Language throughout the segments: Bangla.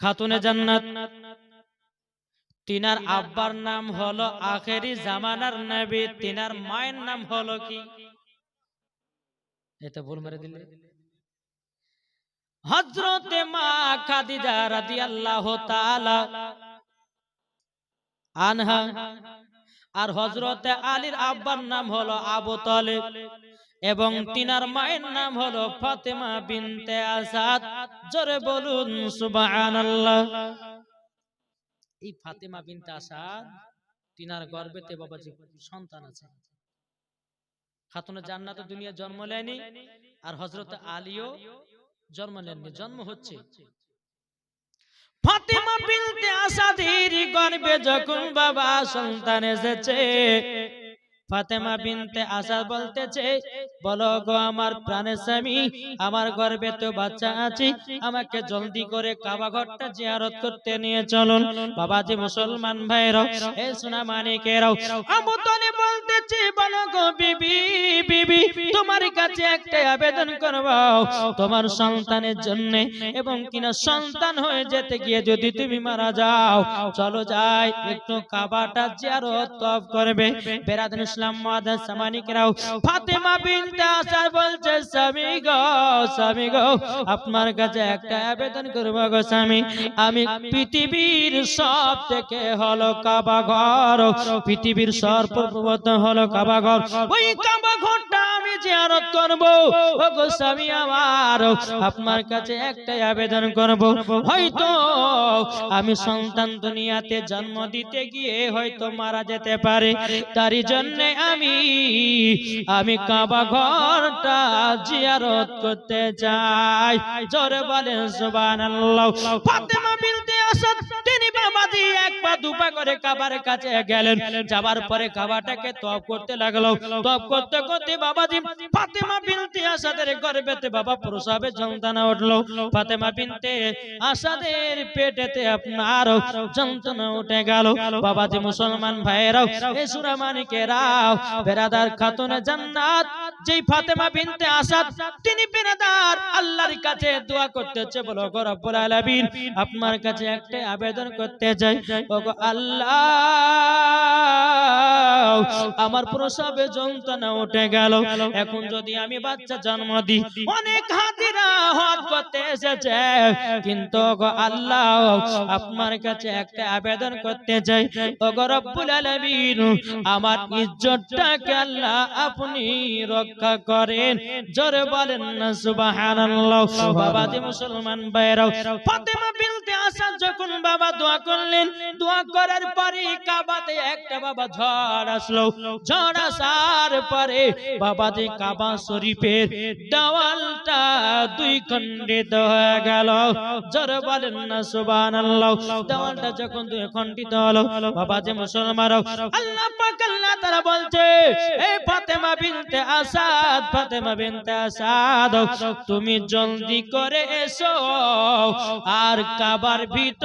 খাতুনে জান্নাত। তিনার আব্বার নাম হলো আখেরি জামানার নবী, তিনার মায়ের নাম হলো কি? এটা ভুল মেরে দিলে। হজরতে মা খাদিজা রাদিয়াল্লাহু তাআলা আনহা আর হজরতে আলীর আব্বার নাম হলো আবু তালেব এবং তিনার মায়ের নাম হলো ফাতেমা বিনতে আসাদ। জোরে বলুন সুবহানাল্লাহ। এই ফাতেমা বিনতে আসাদ তিনার গর্ভেতে বাবাজি সন্তান আছে। খাতুনে জান্নাতে দুনিয়া জন্ম নেয়নি আর হযরত আলীও জন্ম নেননি জন্ম হচ্ছে। ফাতেমা বিনতে আসা আসাদের গর্ভে যখন বাবা সন্তান এসেছে ফাতেমা বিনতে আসাদ বলতেছে বলো গো আমার প্রাণের স্বামী আমার গর্ভে তো বাচ্চা আছে আমাকে জলদি করে কাবা ঘরটা জিয়ারত করতে নিয়ে চলুন। বাবাজি মুসলমান ভাইরাও এ সোনা মানিকেরাও আবু তলে বলতেছে বলো গো বিবি বিবি তোমার কাছে একটা আবেদন করব। তোমার সন্তানের জন্য এবং কিনা সন্তান হয়ে যেতে গিয়ে যদি তুমি মারা যাও চলো যাই একটু কাবাটা জিয়ারত তব করবে। বেরাদান ইসলাম মাদাস সামানিকরাও ফাতেমা বিনতে আসার বলছে, স্বামী গো স্বামী গো, আপনার কাছে একটা আবেদন করব গো স্বামী। আমি পৃথিবীর সব থেকে হলো কাবা ঘর। পৃথিবীর সর্বপ্রথম হলো কাবা ঘর। ওই কাবা ঘরটা আমি জিয়ারত করব। গো স্বামী আমার, আপনার কাছে একটাই আবেদন করব। হয়তো আমি সন্তান দুনিয়াতে জন্ম দিতে গিয়ে হয়তো মারা যেতে পারে। তারই জন্য আমি আমি কাবা ঘরটা জিয়ারত করতে চাই। জোরে বলেন সুবহানাল্লাহ। ফাতেমা বিনতে তিনি এক পা দুপা করে কাছে গেলেন। যাবার পরে কাবাটাকে তপ করতে লাগল। তপ করতে করতে ফাতেমা বিনতে আসাদের গর্ভেতে বাবা প্রসবে যন্ত্রণা উঠল। ফাতেমা বিনতে আসাদের পেটেতে আপনার যন্ত্রণা উঠে গেল। মুসলমান ভাইয়েরাও, এ সুরা মানিকেরাও বেরাদার খাতুনে জান্নাত, যেই ফাতেমা বিনতে আসাদ, তিনি বেরাদার আল্লাহর কাছে দোয়া করতেছে, বলো, গো রব্বুল আলামিন, আপনার কাছে একটা আবেদন করতে চাই ওগো আল্লাহ আমার প্রসবে যন্ত্রণা উঠে গেল। এখন যদি আমি বাচ্চা জন্ম দিই অনেক হাতিরা হাত করতে এসেছে। কিন্তু ওগো আল্লাহ আপনার কাছে একটা আবেদন করতে চাই ওগো রব্বুল আলামিন আমার ইজ্জতটাকে আল্লাহ আপনি রক্ষা করেন। জোরে বলেন না সুবহানাল্লাহ। বাবাজি মুসলমান ভাইরাও ফাতেমা বিনতে আসাদ যখন বাবা দোয়া করলেন, দোয়া করার পরে কাবাতে একটা বাবা ঝড় আসলো। ঝড় আসার পরে বাবাজি কাবা শরীফের দেওয়ালটা দুই খণ্ডিত হয়ে গেল। জোরে বলেন না, সুবহানাল্লাহ। দেওয়ালটা যখন দুই খণ্ডিত হলো, বাবাজি মুসলমান আল্লাহ পাক তাআলা বলছে এই ফাতেমা বিনতে আসাদ, ফাতেমা বিনতে আসাদ, তুমি জলদি করে এসো, আর কাবার ভিতরে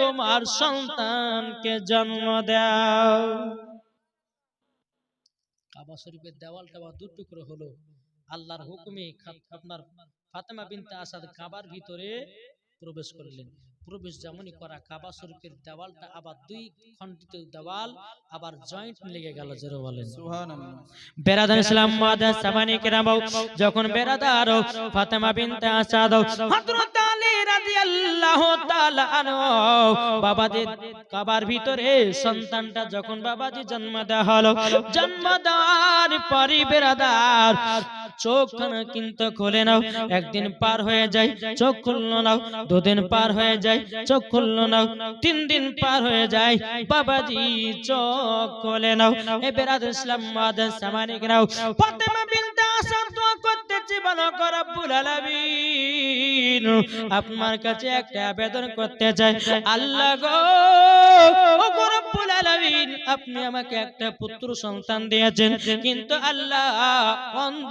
তোমার সন্তানকে জন্ম দাও। কাবা শরীফের দেওয়ালটা বা দু টুকরো হলো আল্লাহর হুকুমে আপনার ফাতেমা বিনতে আসাদ কাবার ভিতরে প্রবেশ করলেন। প্রবেশ যেমনই করা কাবা শরীফের দেওয়ালটা আবার দুই খণ্ডিত দেওয়াল আবার জয়েন্ট লেগে গেল জোরে বলেন। সুবহানাল্লাহ। ইসলাম মাদার সামানি কেরামাও যখন বেরাদার ফাতেমা বিনতে আসাদ হযরত আলী রাদিয়াল্লাহু তাআলা আনহু বাবাজি কাবার ভিতরে সন্তানটা যখন বাবাজি জন্ম দেওয়া হলো জন্ম দেওয়ার পরই বেরাদার চোখ কিন্তু খুলে নাও, একদিন পার হয়ে যায় চোখ খুললো নাও, দুদিন পার হয়ে যায় চোখ খুললো নাও, তিন দিন পার হয়ে যায় বাবাজি চোখ খুলে নাও, এ বেরাদ ইসলাম সামানিক নাও, ফাতেমা বিনতে আসাদ দোয়া করতেছি ভালো করে রব্বুল আলামিন, আপনার কাছে একটা আবেদন করতে চাই, আল্লাহ গো আপনি আমাকে একটা পুত্র সন্তান দিয়েছেন, কিন্তু আল্লাহ অন্ধ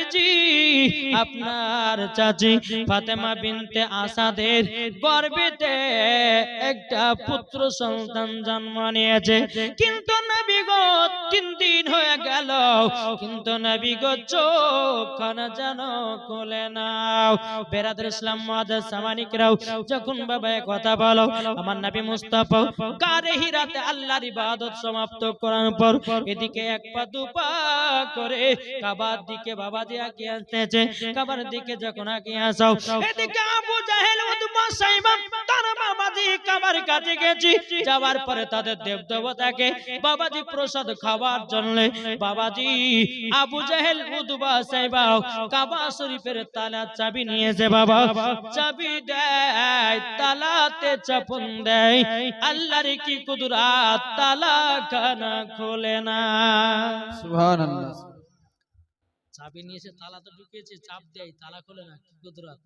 নবীজি আপনার চাচি ফাতেমা বিনতে আসাদের গর্ভেতে একটা পুত্র সন্তান জন্ম নিয়েছে। কিন্তু তিন দিন হয়ে গেল। কিন্তু যেন কোলে নাও। ইসলাম সামানিকরাও যখন বাবা কথা বলো, আমার নবী মুস্তাফা কারে হিরাতে আল্লাহর ইবাদত সমাপ্ত করার পর এদিকে এক পা দু পা করে কাবার দিকে বাবা কাবার দিকে যখন যাওয়ার পরে তাদের দেব দেবতাকে বাবাজি প্রসাদ খাওয়ার জন্য বাবাজি আবু জাহেল শরীফের তালা চাবি নিয়েছে বাবা চাবি দেয় তালাতে চাপন দেয় আল্লাহর কি কুদরাত তালা খানা খোলে না চাবি নিয়েছে তালা তো ঢুকিয়েছে চাপ দেয় তালা খোলে না কি কুদরত।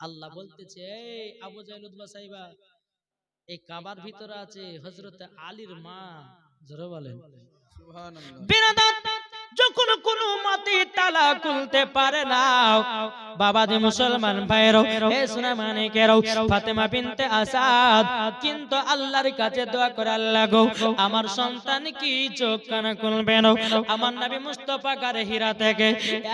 আল্লাহ বলতেছে এই আবু জাহেল উতবা সাইবা এই কাবার ভিতরে আছে হযরত আলীর মা। জোরে বলেন। সুবহানাল্লাহ। বিরাদাত যখন কোনো মতে তালা খুলতে পারে না। বাবাজি মুসলমান ভাইরও হে সোনা মানিকেরও ফাতেমা বিনতে আসাদ। কিন্তু আল্লাহর কাছে দোয়া করে আল্লাহ গো, আমার সন্তান কি চোখ কানা খুলবে না? আমার নবী মুস্তফা গারে হীরা থেকে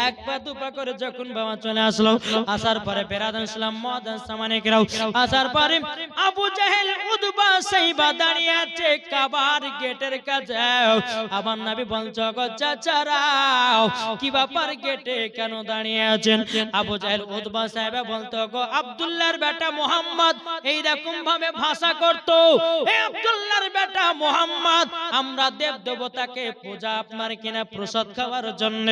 এক পা দু পা করে যখন বাবা চলে আসলো, আসার পরে বেরাদান ইসলাম মদান সামানিকেরাও, আসার পরে আবু জাহেল উদবা সাইবা দাঁড়িয়ে আছে কাবার গেটের কাছে। আমার নবী বলছো গো চাচারাও কি ব্যাপার গেটে কেন দাঁড়িয়ে আছেন? আবু জাহেল উতবা সাহেব বলতো গো আব্দুল্লাহর বেটা মোহাম্মদ এই রকম ভাবে ভাষা করত। এই আব্দুল্লাহর বেটা মোহাম্মদ, আমরা দেব দেবতাকে পূজা আপনার কিনা প্রসাদ খাওয়ার জন্য।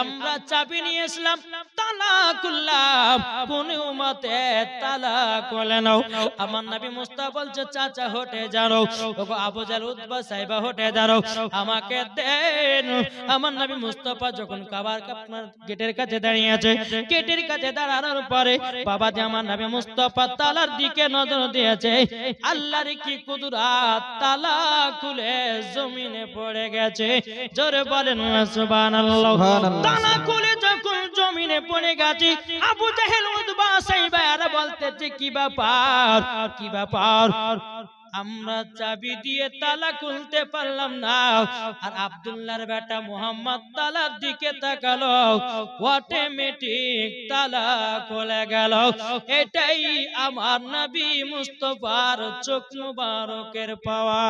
আমরা চাবি নিয়ে এসলাম, তালা খুললাম, কোন মতে তালা খুলে নাও। আমার নবী মুস্তা বলছে চাচা হটে জানো ওগো আবু উতবা সাহেব হটে জানো আমাকে দেন। আমার নবী মুস্তাফা যখন কাবার আপনার গেটের কাছে দাঁড়িয়ে আছে গেটের কাছে দাঁড়ানোর পরে বাবা যে আমার নবী মুস্তাফা তালার দিকে নজর দিয়েছে। আল্লাহর কি কুদরাত? তালা খুলে জমিনে পড়ে গেছে। জোরে বলেন সুবহানাল্লাহ। তালা খুলে যখন জমিনে পড়ে গেছে আবু জাহেল আমরা চাবি দিয়ে তালা খুলতে পারলাম না। আর আব্দুল্লাহর বেটা মোহাম্মদ তালার দিকে তাকালো। অটোমেটিক তালা খুলে গেল। এটাই আমার নবী মুস্তফার চোখ মুবারকের পাওয়া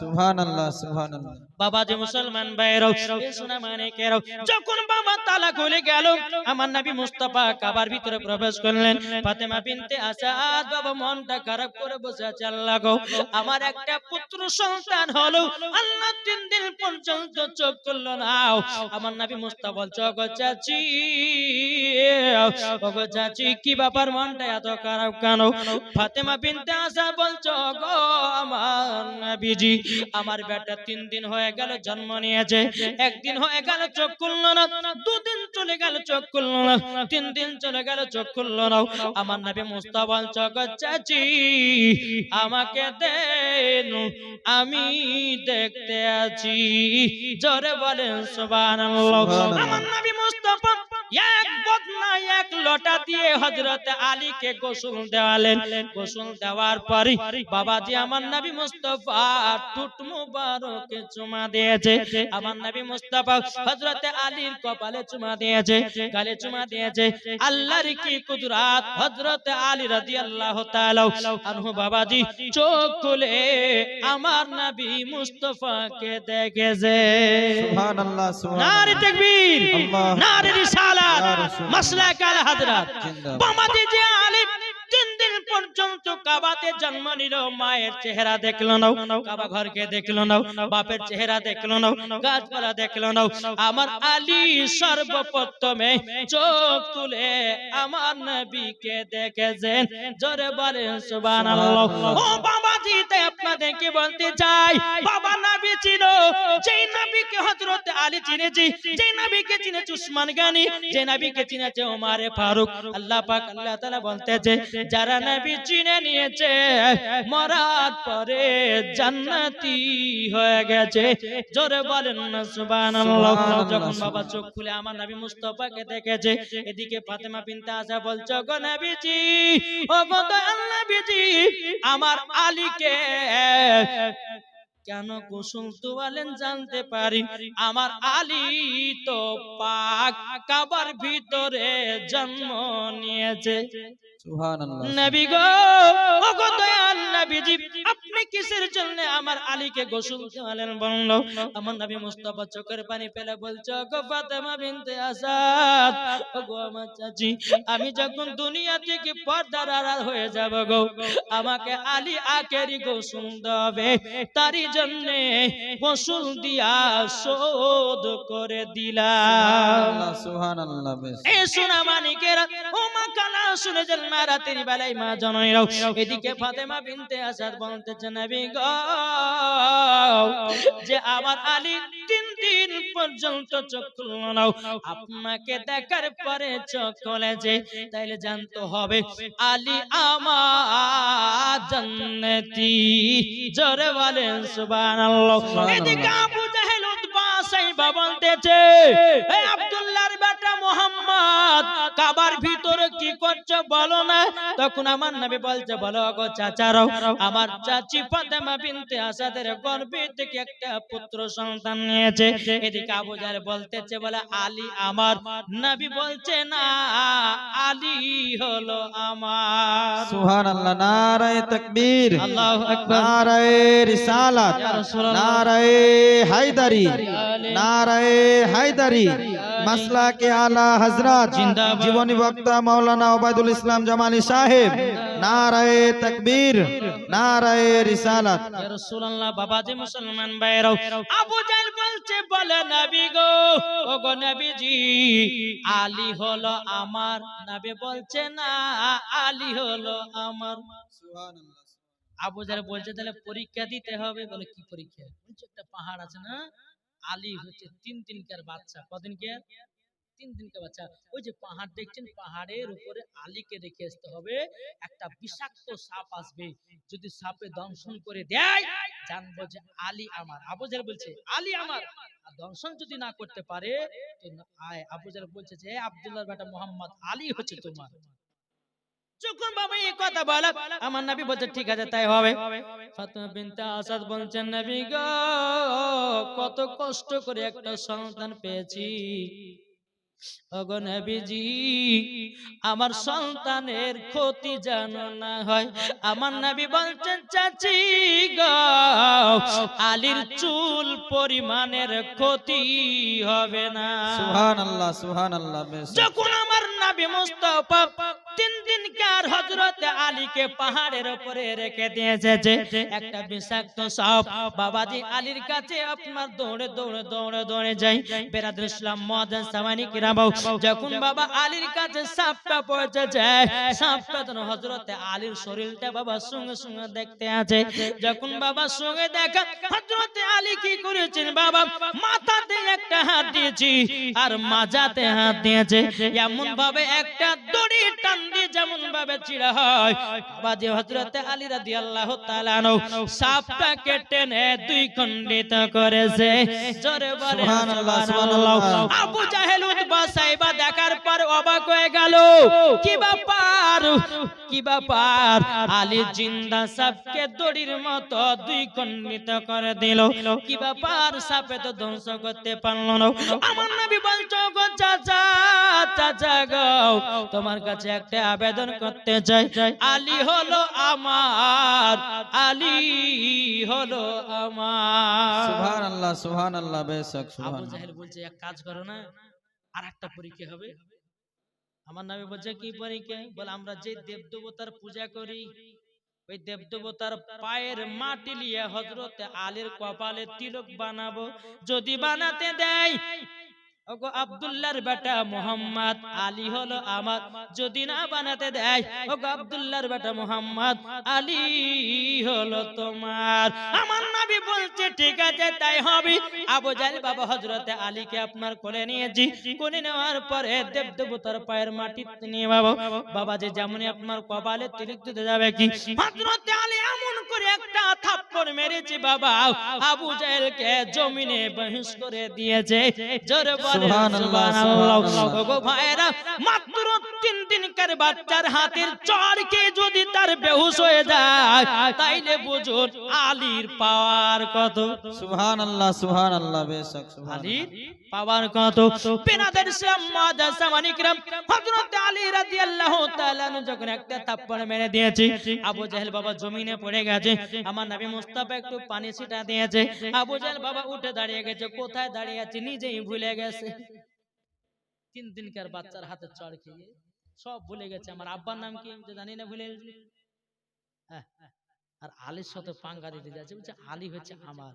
সুবহানাল্লাহ সুবহানাল্লাহ। বাবাজি মুসলমান ভাইরাও সোনা মানিকেরাও যখন বাবা তালা খুলে গেল আমার নবী মুস্তাফা কাবার ভিতরে প্রবেশ করলেন। ফাতেমা বিনতে আসাদ বাবা মনটা খারাপ করে বসে আছে আল্লাহ গো আমার একটা পুত্র সন্তান হলো। আল্লাহ তিন দিন পর্যন্ত চোখ করল না। আমার নবী মুস্তাফা বলছে গো চাচি ওগো চাচি কি ব্যাপার? মনটা এত খারাপ কেন? ফাতেমা বিনতে আসা বলছো গো আমার নবীজি আমার বেটা তিন দিন হয়ে গেল জন্ম নিয়েছে। একদিন হয়ে গেল চোখ খুললো না দুদিন চলে গেল চোখ খুললো না তিন দিন চলে গেল চোখ খুললো না। আমার নবী মুস্তাফা চোখ চাচি আমাকে দেন আমি দেখতে আছি। জোরে বলেন সুবহানাল্লাহ। সুবহানাল্লাহ। আমার নবী মুস্তাফা এক বদনা এক লোটা দিয়ে হযরত আলীকে গোসল দেওয়ালেন। গোসল দেওয়ার পরে বাবাজি আমার নবী মুস্তাফা টুট মুবারকে চুমা দিয়েছে। আমার নবী মুস্তাফা হযরত আলীর কপালে চুমা দিয়েছে। গালে চুমা দিয়েছে। আল্লাহর কি কুদরাত? হযরত আলী রাদিয়াল্লাহু তাআলা আনহু বাবাজি চোখ খুলে আমার নবী মুস্তাফাকে দেখেছে। সুবহানাল্লাহ নারে সুবহানাল্লাহ তাকবীর আল্লাহ। নারে রিসালাত মাসলাক আল হযরত যে কাবাতে জন্ম নিল মায়ের চেহারা দেখল কাবা ঘরকে দেখল বাপের চেহারা দেখল গাছপালা দেখল আমার আলী সর্বপ্রথমে চোখ তুলে আমার নবীকে দেখেছেন। জোরে সুবহানাল্লাহ। ও বাবাজি তাই আপনাদেরকে বলতে চাই, বাবা নবী ছিল, যেই নবীকে আলী চিনেছে, যেই নবীকে চিনেছে উসমান গানি যে নবীকে চিনেছে ওমারে ফারুক। আল্লাহ পাক, আল্লাহ বলতেছে, যারা নবী চিনে নিয়েছে। মরার পরে জান্নাতি হয়ে গেছে। জোরে বলেন না সুবহানাল্লাহ। যখন বাবা চোখ খুলে আমার নবী মুস্তাফাকে দেখেছে এদিকে ফাতেমা বিনতে আশা বলছো গো নবীজি ও গো আল্লাহ বিজি আমার আলীকে কেন গোসল তোয়ালেন জানতে পারি। আমার আলী তো পাক কাবার ভিতরে জন্ম নিয়েছে। সুবহানাল্লাহ নবী গো ওগো দয়াল নবীজি আপনি কিসের জন্য আমার আলীকে গোসল দেওয়ালেন বলল আমার নবী মুস্তাফা চোখের পানি ফেলে বলছো গো ফাতেমা বিনতে আসাদ গো আমার চাচি আমি যখন দুনিয়া থেকে পর্দার আড়াল হয়ে যাব গো আমাকে আলী আকেরি গোসল দেবে। তারই জন্য গোসল দিয়া শোধ করে দিলাম। সুবহানাল্লাহ এ সোনা মানিকেরা ও মা কানা শুনে রাতের বেলায় মা জননীরাও এদিকে ফাতেমা বিনতে আসাদ বলতেছে নবী গো। যে আমার আলী তিন দিন পর্যন্ত চোখ আপনাকে দেখার পরে চোখ খুলেছে তাইলে জানতে হবে আলী আমার জান্নাতি। জোরে বলেন সুবহানাল্লাহ। এদিকে আবু জাহেল উতবা সাইবা বলতেছে হে আব্দুল্লাহর বেটা মোহাম্মদ কাবার ভিতরে কি করছ বলো না? তখন আমার নবী বলছে বলো গো চাচারাও আমার চাচি ফাতেমা বিনতে আসাদের গর্ভে থেকে একটা পুত্র সন্তান নিয়েছে। এদিকে আবু জাহেল বলতেছে বলে আলী আমার। নবী বলছে না আলী হলো আমার। সুবহানাল্লাহ নারায়ে তাকবীর আল্লাহু আকবার। নারায়ে রিসালাত ইয়া রাসূলুল্লাহ। নারায়ে হায়দারি নারায়ে হায়দারি। মাসলাকে আলা হযরত জীবনী বক্তা মাওলানা ওবায়দুল ইসলাম জামালি সাহেব নারায়ে তাকবীর নারায়ে রিসালাত। ইয়া রাসূলুল্লাহ বাবাজি মুসলমান ভাইরাও আবু জাহেল বলছে বলে নবী গো ও নবীজি আলী হলো আমার। নবী বলছে না আলী হলো আমার। আবু জাহেল বলছে তাহলে পরীক্ষা দিতে হবে। বলে কি পরীক্ষা? একটা পাহাড় আছে না? আলী হচ্ছে তিন দিনকার বাচ্চা। কদিন কে তিন দিনকার বাচ্চা। ওই যে পাহাড় দেখছেন, পাহাড়ের উপরে আলীকে রেখে আসতে হবে। একটা বিষাক্ত সাপ আসবে। যদি সাপে দংশন করে দেয়, জানব যে আলী আমার। আবুজার বলছে, আলী আমার। দংশন যদি না করতে পারে, তো আয়। আবুজার বলছে যে আব্দুল্লাহ বেটা মোহাম্মদ, আলী হচ্ছে তোমার। যখন বাবা এই কথা বলা আমার নবী বলছে ঠিক আছে তাই হবে। ফাতেমা বিনতে আসাদ বলছেন নবী গো কত কষ্ট করে একটা সন্তান পেয়েছি। নবীজি আমার সন্তানের ক্ষতি যেন না হয় আমার নবী বলছেন চাচি আলীর চুল পরিমাণের ক্ষতি হবে না। সুবহানাল্লাহ সুবহানাল্লাহ বেশ। যখন আমার নবী মুস্তাফা তিন দিন কার হযরত আলীকে পাহাড়ের উপরে রেখে দিয়েছে একটা বিষাক্ত সাপ? বাবাজি আলীর কাছে আপনার দৌড়ে দৌড়ে দৌড়ে দৌড়ে যাই। বেরাদুল ইসলাম সামানি যখন বাবা আলীর কাছে সাপটা সাপটা তখন হযরত আলীর শরীরটা বাবা সঙ্গে সঙ্গে দেখতে আছে যখন বাবা সঙ্গে দেখা, হযরত আলী কি করেছেন বাবা? মাথাতে একটা হাত দিয়েছি আর মাজাতে হাত দিয়েছে। এমন ভাবে একটা দড়ি টান দিয়ে যেমন ভাবে চিড়া হয়। বাবা যে হযরতে আলী রাদিয়াল্লাহু তাআলা আনহু সাপটাকে টেনে দুই খণ্ডিত করেছে। জোরে বলে সুবহানাল্লাহ, সুবহানাল্লাহ। সুবহানাল্লাহ। আবু জাহেল উতবা সাইবা দেখার পর অবাক হয়ে গেল। কি ব্যাপার? কি ব্যাপার? আলী জিন্দা সাপকে দড়ির মতো দুই খণ্ডিত করে দিল। কি ব্যাপার? সাপে তো ধ্বংস করতে পারল না। আমার নবী বলছো গো চাচা চাচা গো তোমার কাছে একটা আবেদন করতে চাই। আলী হলো আমার আলী হলো আমার। সুবহানাল্লাহ সুবহানাল্লাহ বেশ আবু সুবহানাল্লাহ। জাহেল বলছে এক কাজ করো না আর একটা পরীক্ষা হবে। আমার নামে বলছে কি পরীক্ষা? বলে আমরা যে দেব দেবতার পূজা করি ওই দেবদেবতার পায়ের মাটি লিয়ে হজরত আলীর কপালে তিলক বানাবো। যদি বানাতে দেয় ওগো বেটা মোহাম্মদ, আলী হলো আমার যদি না বানাতে দেয়। ওগো বেটা মোহাম্মদ, আলী হলো তোমার। আমার নবী বলছে, ঠিক আছে, তাই হবে। আবু জাহেল বাবা হযরতে আলীকে আপনার কোলে নিয়েছি। কোলে নেওয়ার পরে দেব দেবতার পায়ের মাটি নিয়ে বাবা বাবা যে যেমনই আপনার কপালে তিলক দিতে যাবে কি? হযরতে আলী এমন করে একটা থাপ্পড় মেরেছে বাবা। আবু জাহেলকে জমিনে বহিষ করে দিয়েছে। জোরে সুবহানাল্লাহ, সুবহানাল্লাহ ভাইরা মাত্র তিন দিনকার বাচ্চার হাতের চড়কে যদি তার বেহুশ হয়ে যায় তাইলে বুঝুন আলীর পাওয়ার কত। সুবহানাল্লাহ সুবহানাল্লাহ বেশক সুবহানাল্লাহ। আলীর পাওয়ার কত। পেনাদের ইসলাম হযরত আলী রাদিয়াল্লাহু তাআলা যখন একটা থাপ্পড় মেরে দিয়েছে আবু জাহেল বাবা জমিনে পড়ে গেছে আমার নবী মুস্তাফা একটু পানি ছিটা দিয়েছে আবু জাহেল বাবা উঠে দাঁড়িয়ে গেছে কোথায় দাঁড়িয়ে আছে নিজেই ভুলে গেছে। তিন দিনকার বাচ্চার হাতে চড় খেয়ে। সব ভুলে গেছে আমার আব্বার নাম কি জানি না ভুলে গেছি। হ্যাঁ, আর আলীর সাথে পাঙ্গা দিতে যাচ্ছে। বলছে আলী হচ্ছে আমার।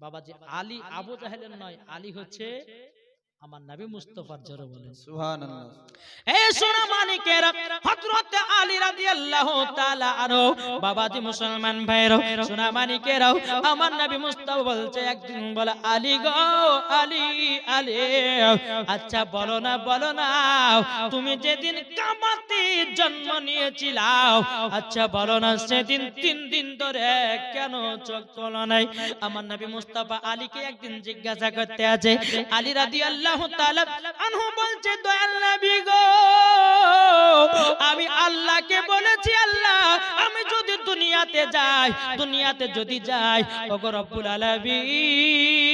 বাবা যে আলী আবু জাহেলের নয় আলী হচ্ছে আমার নবী মুস্তফার জোরে বলেন। সুবহানাল্লাহ। এ সোনা মানিকেরা হযরত আলী রাদিয়াল্লাহু তাআলা আনহু বাবাজি মুসলমান ভাইরা সোনা মানিকেরা আমার নবী মুস্তাফা বলছে একদিন বলে আলী গো আলী আলী আচ্ছা বলো না বলো না তুমি যেদিন কামাতে জন্ম নিয়েছিলাও আচ্ছা বলো না সেদিন তিন দিন ধরে কেন চোখ খোলো নাই? আমার নবী মুস্তাফা আলীকে একদিন জিজ্ঞাসা করতে আছে আলী রাদিয়াল্লাহু তাআলা আনহু বলছে আমি আল্লাহকে বলেছি, আল্লাহ, আমি যদি দুনিয়াতে যাই, দুনিয়াতে যদি যাই, ওগো রব্বুল আলামিন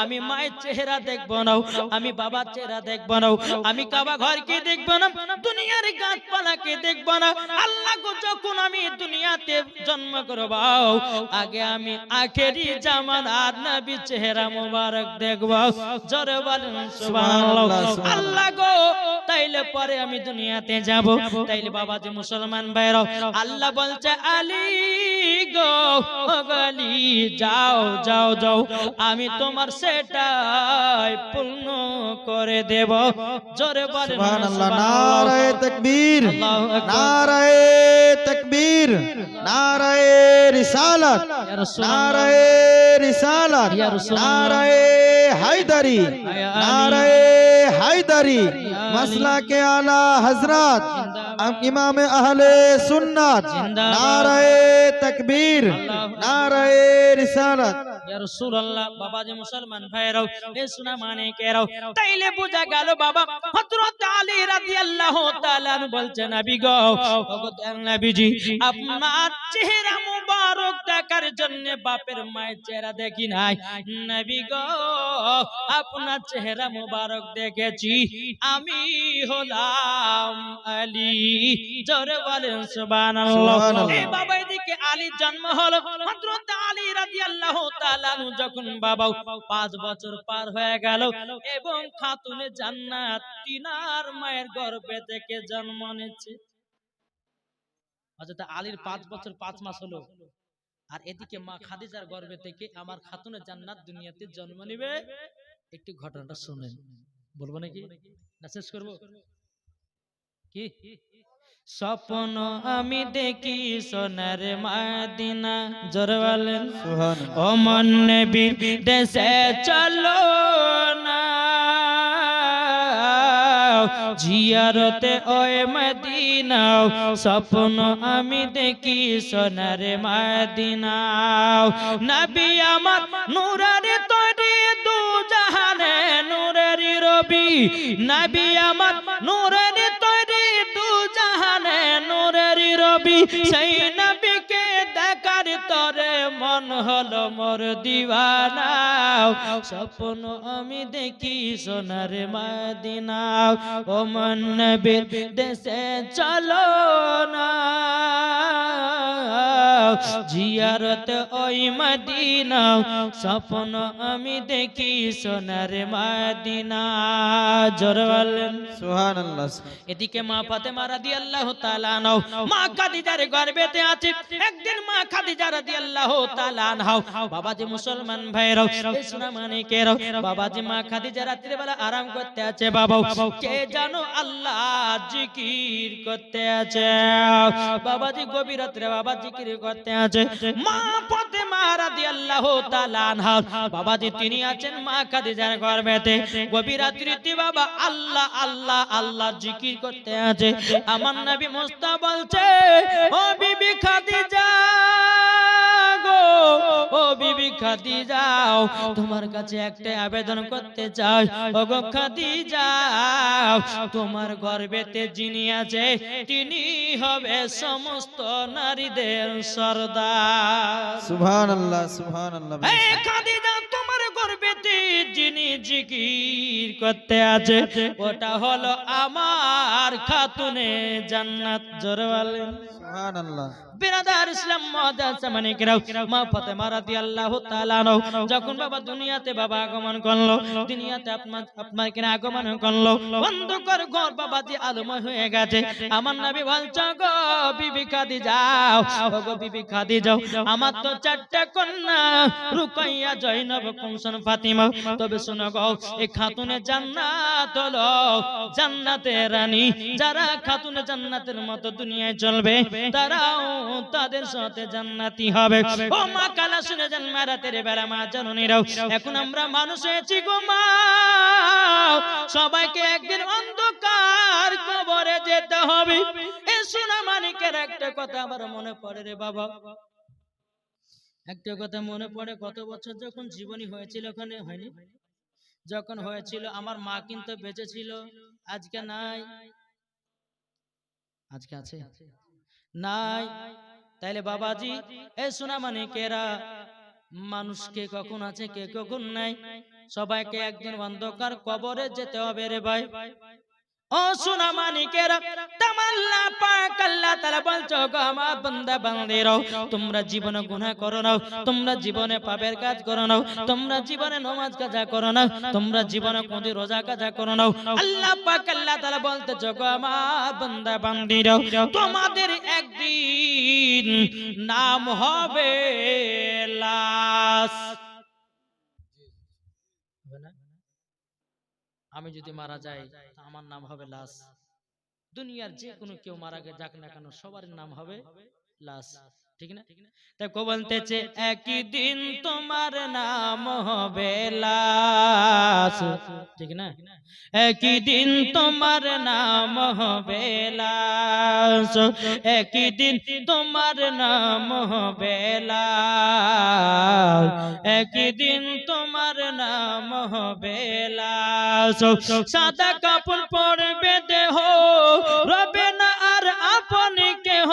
আমি মায়ের চেহারা দেখব না। আমি বাবার চেহারা দেখব না। আমি কাবা ঘরকে দেখব না। দুনিয়ার গাছপালাকে দেখব না। আল্লাহ গো যখন আমি দুনিয়াতে জন্ম করব আগে আমি আখেরি জামানার নবী চেহারা মোবারক দেখব। জোরে বলেন সুবহানাল্লাহ। আল্লাহ গো তাইলে পরে আমি দুনিয়াতে যাব। তাইলে বাবা যে মুসলমান ভাইরা আল্লাহ বলছে আলী গো ও গো আলী যাও যাও যাও। আমি তোমার সেটাই পূর্ণ করে দেব। জোরে বলেন সুবহানাল্লাহ নারায়ে তাকবীর নারায়ে তাকবীর নারায়ে রিসালাত নারায়ে রিসালাত নারায়ে হায়দারি নারায়ে হায়দারি মাসলা কে আলা হযরত ইমাম আহলে সুন্নাত নারায়ে তাকবীর নারায়ে রিসালাত। ইয়া রাসূলুল্লাহ বাবা যে মুসলমান ভাইরাও এ সোনা মানে কেরাও। তাইলে বোঝা গেল বাবা হযরত আলী রাদিয়াল্লাহু তাআলা বলছেন নবী গো নবীজি আপনার চেহারা মুবারক দেখার জন্য বাপের মায়ের চেহারা দেখি নাই। নবী গো আপনার চেহারা মুবারক দেখেছি। আমি হলাম আলী জোরে বলেন সুবহানাল্লাহ। এই বাবা এদিকে আলীর জন্ম হলো হযরত আলী রাদিয়াল্লাহু তাআলা আনহু যখন বছর পার হয়ে গেল এবং খাতুনে জান্নাত তিনার মায়ের গর্ভে থেকে জন্ম নিচ্ছে। আলীর পাঁচ বছর পাঁচ মাস হলো। আর এদিকে মা খাদিজার গর্ভে থেকে আমার খাতুনে জান্নাত দুনিয়াতে জন্ম নেবে। একটু ঘটনাটা শুনেন। বলব নাকি? না, শেষ করব? কি? স্বপ্ন আমি দেখি সোনার মাদিনা জোরওয়ালেন ও মন নবীর দেশে চলো জিয়ারতে ওই মদিনা স্বপ্ন আমি দেখি সোনার মাদিনাও নবী আমার নূরের তরি দু জাহানে নূরের রবি। নবী আমার নূরের রবি সেই তরে মন হলো মোর দিওয়ানা। স্বপ্ন আমি দেখি সোনার মদিনা। ও মন নবীর দেশে চলো না। জিয়ারত ওই মদিনা। স্বপ্ন আমি দেখি সোনার মদিনা। জোর বলেন সুবহানাল্লাহ। এদিকে মা ফাতেমা রাদিয়াল্লাহু তাআলা নাও মা খাদিজার গর্ভেতে আছে। একদিন মা খাদিজা রাদিয়াল্লাহু বাবাজি মুসলমান ভাইরাও বাবাজি মা খাদিজা রাত্রি বেলা আরাম করতে আছে কে জানো আল্লাহ জিকির করতে আছে? বাবাজি গভীর রাত্রে বাবা জিকির করতে আছে। মা বাবাজি তিনি আছেন মা খাদিজার গর্ভেতে। রাত্রিতে বাবা আল্লাহ আল্লাহ আল্লাহ জিকির করতে আছে। আমার নবী মুস্তা বলছে, ও বিবি খাদিজা ও বিবি খাদিজাও তোমার কাছে একটা আবেদন করতে চাই। ও গো যাও তোমার গর্বেতে যিনি আছে তিনি হবে সমস্ত নারীদের সর্দার। সুবহানাল্লাহ সুবহানাল্লাহ। গর্ভেতে যিনি জিকির করতে আছে ওটা হলো আমার খাতুনে জান্নাত। জোরে বলেন। সুবহানাল্লাহ। বিরাদার ইসলাম মহাদাস মা ফাতেমা রাদিয়াল্লাহু তাআলা আনহু যখন বাবা দুনিয়াতে বাবা আগমন করল দুনিয়াতে আপনার আপনার কিনা আগমন করল অন্ধকার ঘর বাবা যে আলোময় হয়ে গেছে। আমার নবী বলছো গো বিবি খাদিজাও ও গো বিবি খাদিজাও আমার তো চারটা কন্যা রুকাইয়া জয়নব কুমসন ফাতিমা। তবে শোনো গো, এই খাতুনে জান্নাত হলো জান্নাতের রানী। যারা খাতুনে জান্নাতের মতো দুনিয়ায় চলবে, তারাও তাদের সাথে জান্নাতি হবে। ও মা কালা শুনে যান মারাতের বেলা, মা জননীরাও। এখন আমরা মানুষ হয়েছি গো মা। সবাইকে একদিন অন্ধকার কবরে যেতে হবে। এ সোনা মানিকের একটা কথা আমার মনে পড়ে রে বাবা। একটা কথা মনে পড়ে, কত বছর যখন জীবনী হয়েছিল ওখানে, হয়নি? যখন হয়েছিল, আমার মা কিন্তু বেঁচে ছিল, আজকে নাই। আজকে আছে? নাই। তাইলে বাবাজি, এ সোনা মানে কেরা মানুষকে কখন আছে, কে কখন নাই? সবাইকে একদিন অন্ধকার কবরে যেতে হবে রে ভাই। ও সোনা মানিকেরা তামাল্লা পাক আল্লাহ তাআলা বলছো, গো আমার বান্দা বান্দিরাও তোমরা জীবনে গুনাহ করো না তোমরা জীবনে পাপের কাজ করো না তোমরা জীবনে নামাজ কাজা করো না তোমরা জীবনে কোন রোজা কাজা করো না আল্লাহ পাক আল্লাহ তাআলা বলতেছো, গো আমার বান্দা বান্দিরাও তোমাদের একদিন নাম হবে লাশ হবে না? আমি যদি মারা যাই আমার নাম হবে লাশ। দুনিয়ার যে কোনো কেউ মারা যাক না কেন সবার নাম হবে লাশ। ঠিক না? তাই কো বলতেছে একই দিন তোমার নাম হবে লাশ। ঠিক না? একই দিন তোমার নাম হবে লাশ। একই দিন তোমার নাম হবে লাশ। তোমার নাম হবে লাশ। সাদা কাপড় পরবে দেহ রবে না আপনি কেহ,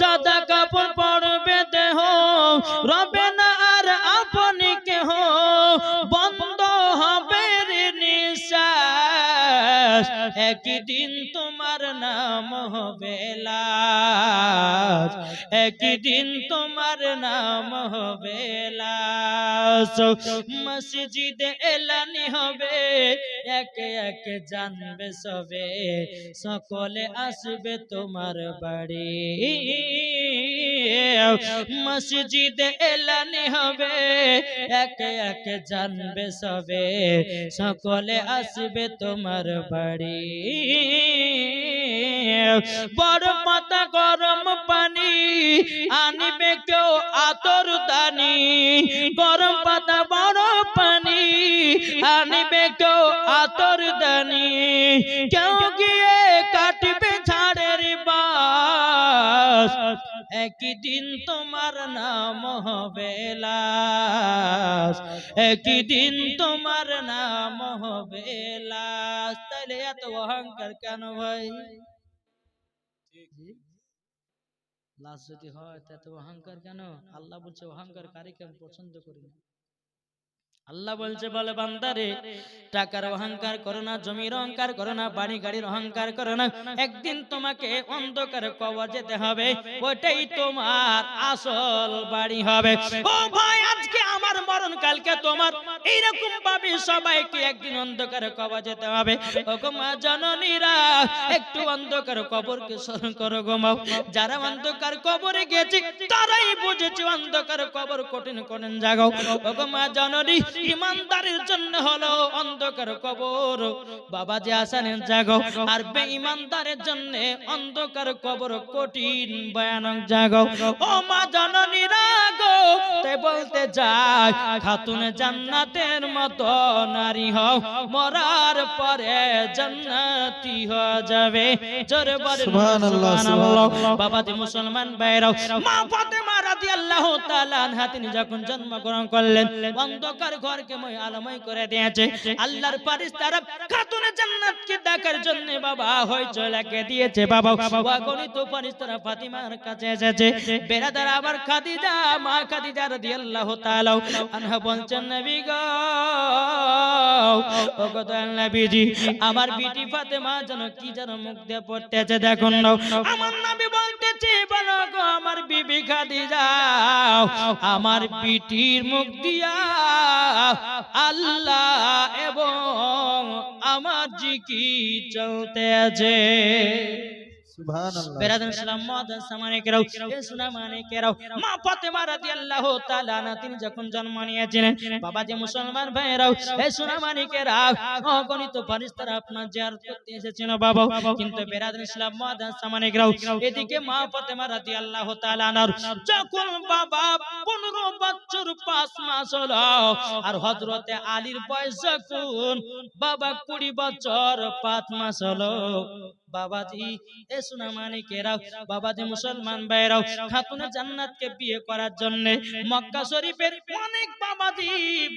সাদা কাপড় পরবে দেহ। রবে না আর আপনি কেহ, বন্ধ হবে নিঃশ্বাস। একই দিন তোমার নাম হবে লাশ। একই দিন তোমার নাম হবে মসজিদে এলানি হবে একে একে জানবে সবে, সকলে আসবে তোমার বাড়ি। মসজিদে এলানি হবে, একে একে জানবে সবে, সকলে আসবে তোমার বাড়ি। বড় পাতা গরম পানি আনিবে কেউ আতর দানি, গরম পাতা বড় পানি আনিবে কেউ আতর দানি। কেউ গিয়ে কাটবে ঝাড়ের বাস। একই দিন তোমার নাম হবে লাশ। একই দিন তোমার নাম হবে লাশ। তাইলে এত অহংকার কেন ভাই? লাশ যদি হয়, তা এত অহংকার কেন? আল্লাহ বলছে অহংকার কারিকে আমি পছন্দ করি না। আল্লাহ বলছে, বলে বান্দারে, টাকার অহংকার করো না, জমির অহংকার করো না, বাড়ি গাড়ির অহংকার করো না। একদিন তোমাকে অন্ধকার কবর যেতে হবে ওটাই তোমার আসল বাড়ি হবে। ও ভাই, আজকে আমার মরণ, কালকে তোমার। এইরকম ভাবে সবাইকে একদিন অন্ধকার কবর যেতে হবে। ও মা জননীরা, একটু অন্ধকার কবরকে স্মরণ করো গো মা। যারা অন্ধকার কবরে গেছে, তারাই বুঝেছে অন্ধকার কবর কঠিন কঠিন জাগাও ও মা জননী ইমানদারের জন্য হলো অন্ধকার কবর। বাবা যে আসানের জাগাও আর বেঈমানদারের জন্য অন্ধকার কবর কঠিন ভয়ানক জাগাও ও মা জননীরা গো তাই বলতে যাই খাতুন জান্নাতের মতো নারী হও। মরার পরে জান্নাতি হয়ে যাবে। জোরে বলেন সুবহানাল্লাহ, সুবহানাল্লাহ। বাবা দি মুসলমান ভাইরাও মা ফাতেমা রাদিয়াল্লাহু তাআলা আনহা তিনি যখন জন্মগ্রহণ করলেন অন্ধকার ঘরকে মই আলোময় করে দিয়েছে। আল্লাহর ফেরেশতারা খাতুনে জান্নাতকে ডাকার জন্য বাবা হইচই লাগিয়ে দিয়েছে বাবা অগণিত ফেরেশতারা ফাতিমার কাছে এসেছে। বেরাদার আবার খাদিজা, মা খাদিজা রাদিয়াল্লাহু তাআলা আনহা বলছেন, নবী গো ও গো দয়াল নবীজি, আমার বিটি ফাতেমা যেন কি যেন মুখ দিয়ে পড়তেছে, দেখুন না। আমার নবী বলতেছে, বলো গো, আমার বিবি খাদিজা আমার পিঠির মুখ দিয়া আল্লাহ এবং আমার জিকি চলতে আছে মানে কেরাও মা ফাতেমা রাদিয়াল্লাহু তাআলা তিনি যখন বাবা। মানে এদিকে মা বাবা 15 বছর 5 মাস হলো, আর হযরতে আলীর বয়স যখন বাবা 20 বছর 5 মাস হলো বাবাজি এ সোনা মানিকেরাও বাবাজি মুসলমান ভাইরাও খাতুনে জান্নাতকে বিয়ে করার জন্য মক্কা শরীফের অনেক বাবাজি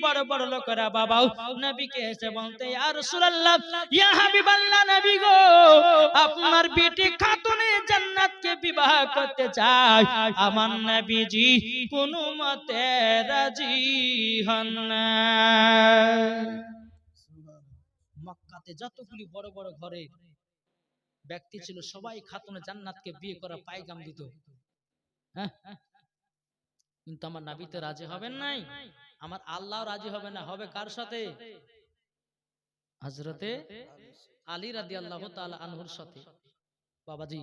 বড় বড় লোকেরা বাবাও নবীকে এসে বলতে ইয়া রাসূলুল্লাহ ইয়া হাবিবাল্লাহ নবী গো আপনার বেটি খাতুনে জান্নাতকে বিবাহ করতে চায় আমার নবীজি কোনো মতে রাজি হন না। মক্কাতে যতগুলি বড় বড় ঘরে ব্যক্তি ছিল সবাই খাতুনে জান্নাতকে বিয়ে করা পায়গাম দিত। হ্যাঁ? কিন্তু আমার নাবিতে রাজি হবেন নাই। আমার আল্লাহ রাজি হবে না। হবে কার সাথে? হজরতে আলী রাদি আল্লাহ আনহুর সাথে। বাবাজি।